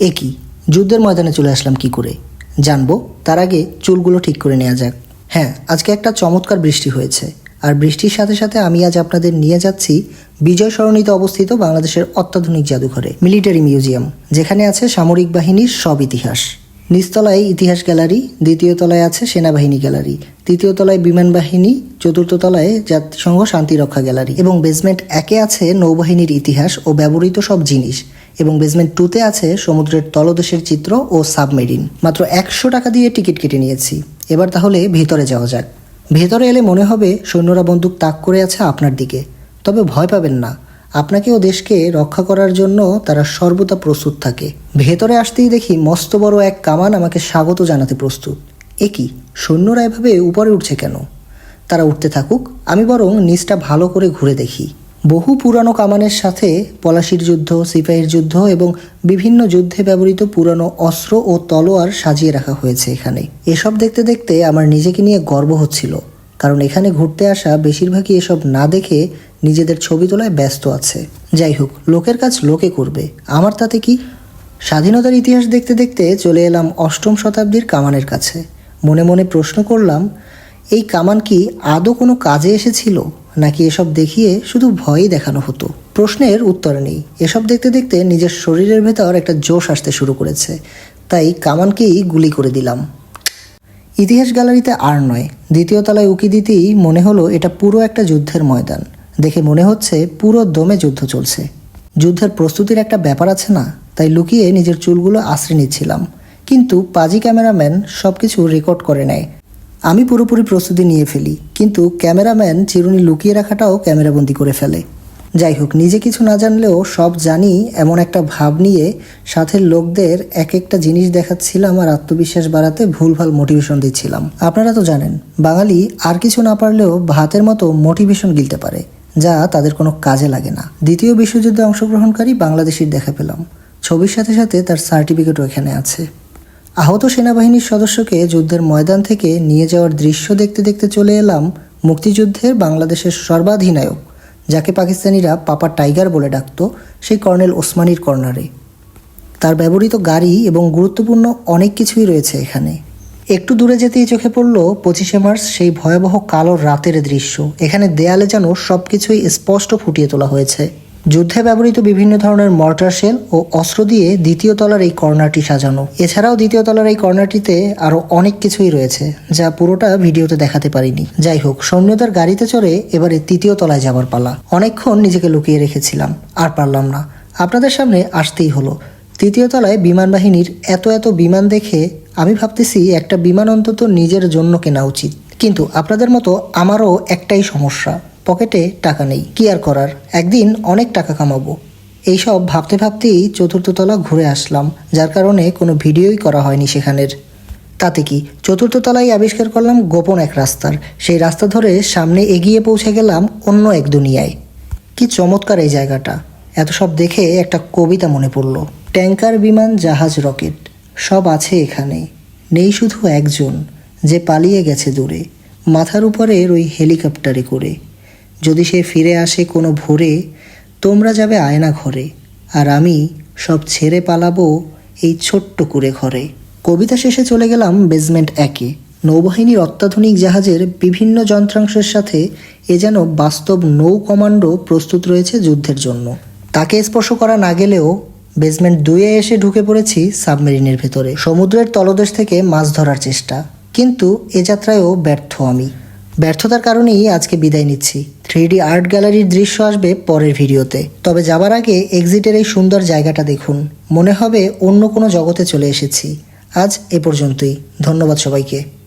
একই যুদ্ধের ময়দানে চলে আসলাম কি করে? জানব, তার আগে চুলগুলো ঠিক করে নেওয়া যাক। হ্যাঁ আজকে একটা চমৎকার বৃষ্টি হয়েছে। আর বৃষ্টির সাথে সাথে আমি আজ আপনাদের নিয়ে যাচ্ছি বিজয় সরণিতে অবস্থিত বাংলাদেশের অত্যাধুনিক জাদুঘরে, মিলিটারি মিউজিয়াম, যেখানে আছে সামরিক বাহিনীর সব ইতিহাস। নিচতলায় ইতিহাস গ্যালারি, দ্বিতীয় তলায় আছে সেনাবাহিনী গ্যালারি, তৃতীয় তলায় বিমান বাহিনী, চতুর্থ তলায় জাতিসংঘ শান্তিরক্ষা গ্যালারি এবং বেসমেন্ট একে আছে নৌবাহিনীর ইতিহাস ও ব্যবহৃত সব জিনিস এবং বেসমেন্ট টুতে আছে সমুদ্রের তলদেশের চিত্র ও সাবমেরিন মাত্র একশো টাকা দিয়ে টিকিট কেটে নিয়েছি। এবার তাহলে ভেতরে যাওয়া যাক। ভেতরে এলে মনে হবে সৈন্যরা বন্দুক তাক করে আছে আপনার দিকে। তবে ভয় পাবেন না। আপনাকে ও দেশকে রক্ষা করার জন্য তারা সর্বদা প্রস্তুত থাকে। ভেতরে আসতেই দেখি মস্ত বড় এক কামান আমাকে স্বাগত জানাতে প্রস্তুত। এ কি? সৈন্যরা এভাবে উপরে উঠছে কেন? তারা উঠতে থাকুক, আমি বরং নিচটা ভালো করে ঘুরে দেখি। বহু পুরানো কামানের সাথে পলাশির যুদ্ধ, সিপাহীর যুদ্ধ এবং বিভিন্ন যুদ্ধে ব্যবহৃত পুরানো অস্ত্র ও তলোয়ার সাজিয়ে রাখা হয়েছে এখানে। এসব দেখতে দেখতে আমার নিজেকে নিয়ে গর্ব হচ্ছিল। কারণ এখানে ঘুরতে আসা বেশিরভাগই এসব না দেখে নিজেদের ছবি তোলায় ব্যস্ত আছে। যাই হোক, লোকের কাজ লোকে করবে। আমার তাতে কি? স্বাধীনতার ইতিহাস দেখতে দেখতে চলে এলাম অষ্টম শতাব্দীর কামানের কাছে। মনে মনে প্রশ্ন করলাম, এই কামান কি আদৌ কোনো কাজে এসেছিল? নাকি এসব দেখিয়ে শুধু ভয়ই দেখানো হতো? প্রশ্নের উত্তর নেই। এসব দেখতে দেখতে নিজের শরীরের ভেতর একটা জোশ আসতে শুরু করেছে। তাই কামানকেই গুলি করে দিলাম। ইতিহাস গ্যালারিতে আর নয়, দ্বিতীয় তলায় উকি দিতেই মনে হলো এটা পুরো একটা যুদ্ধের ময়দান। দেখে মনে হচ্ছে পুরো দমে যুদ্ধ চলছে। যুদ্ধের প্রস্তুতির একটা ব্যাপার আছে না? তাই লুকিয়ে নিজের চুলগুলো আশ্রয় নিচ্ছিলাম। কিন্তু পাজি ক্যামেরাম্যান সব কিছু রেকর্ড করে নেয়। আমি পুরোপুরি প্রস্তুতি নিয়ে ফেলি, কিন্তু ক্যামেরাম্যান চিরুনি লুকিয়ে রাখাটাও ক্যামেরাবন্দি করে ফেলে। যাই হোক, নিজে কিছু না জানলেও সব জানি এমন একটা ভাব নিয়ে সাথের লোকদের এক একটা জিনিস দেখাচ্ছিলাম আর আত্মবিশ্বাস বাড়াতে ভুলভাল মোটিভেশন দিচ্ছিলাম। আপনারা তো জানেন, বাঙালি আর কিছু না পারলেও ভাতের মতো মোটিভেশন গিলতে পারে, যা তাদের কোনো কাজে লাগে না। দ্বিতীয় বিশ্বযুদ্ধে অংশগ্রহণকারী বাংলাদেশির দেখা পেলাম। ছবির সাথে সাথে তার সার্টিফিকেটও এখানে আছে। আহত সেনাবাহিনীর সদস্যকে যুদ্ধের ময়দান থেকে নিয়ে যাওয়ার দৃশ্য দেখতে দেখতে চলে এলাম মুক্তিযুদ্ধের বাংলাদেশের সর্বাধিনায়ক যাকে পাকিস্তানিরা পাপা টাইগার বলে ডাকত, সেই কর্নেল ওসমানির কর্নারে। তার ব্যবহৃত গাড়ি এবং গুরুত্বপূর্ণ অনেক কিছুই রয়েছে এখানে। একটু দূরে যেতেই চোখে পড়ল পঁচিশে মার্চ সেই ভয়াবহ কালো রাতের দৃশ্য। এখানে দেয়ালে যেন সব কিছুই স্পষ্ট ফুটিয়ে তোলা হয়েছে। যুদ্ধে ব্যবহৃত বিভিন্ন ধরনের মর্টার শেল ও অস্ত্র দিয়ে দ্বিতীয় তলার এই কর্নারটি সাজানো। এছাড়াও দ্বিতীয় তলার এই কর্নারটিতে আরও অনেক কিছুই রয়েছে, যা পুরোটা ভিডিওতে দেখাতে পারিনি। যাই হোক, সৈন্যদের গাড়িতে চড়ে এবারে তৃতীয় তলায় যাবার পালা। অনেকক্ষণ নিজেকে লুকিয়ে রেখেছিলাম, আর পারলাম না। আপনাদের সামনে আসতেই হলো। তৃতীয় তলায় বিমান বাহিনীর এত এত বিমান দেখে আমি ভাবতেছি একটা বিমান অন্তত নিজের জন্য কেনা উচিত। কিন্তু আপনাদের মতো আমারও একটাই সমস্যা। পকেটে টাকা নেই। কি আর করার? একদিন অনেক টাকা কামাবো। এইসব ভাবতে ভাবতেই চতুর্থ তলা ঘুরে আসলাম, যার কারণে কোনো ভিডিওই করা হয়নি সেখানের। তাতে কি? চতুর্থ তলায় আবিষ্কার করলাম গোপন এক রাস্তার। সেই রাস্তা ধরে সামনে এগিয়ে পৌঁছে গেলাম অন্য এক দুনিয়ায়। কি চমৎকার এই জায়গাটা। এত সব দেখে একটা কবিতা মনে পড়ল। ট্যাঙ্কার বিমান, জাহাজ, রকেট। সব আছে এখানে। নেই শুধু একজন, যে পালিয়ে গেছে দূরে। মাথার উপরের ওই হেলিকপ্টারে করে। যদি সে ফিরে আসে কোনো ভোরে, তোমরা যাবে আয়না ঘরে, আর আমি সব ছেড়ে পালাবো এই ছোট্ট কুড়ে ঘরে। কবিতা শেষে চলে গেলাম বেজমেন্ট একে। নৌবাহিনীর অত্যাধুনিক জাহাজের বিভিন্ন যন্ত্রাংশের সাথে এ যেন বাস্তব নৌ কমান্ডো প্রস্তুত রয়েছে যুদ্ধের জন্য। তাকে স্পর্শ করা না গেলেও বেসমেন্ট দুয়ে এসে ঢুকে পড়েছি সাবমেরিনের ভেতরে। সমুদ্রের তলদেশ থেকে মাছ ধরার চেষ্টা। কিন্তু এ যাত্রায়ও ব্যর্থ আমি। ব্যর্থতার কারণেই আজকে বিদায় নিচ্ছি। থ্রি আর্ট গ্যালারির দৃশ্য আসবে পরের ভিডিওতে। তবে যাবার আগে এক্সিটের এই সুন্দর জায়গাটা দেখুন। মনে হবে অন্য কোনো জগতে চলে এসেছি। আজ এ পর্যন্তই। ধন্যবাদ সবাইকে।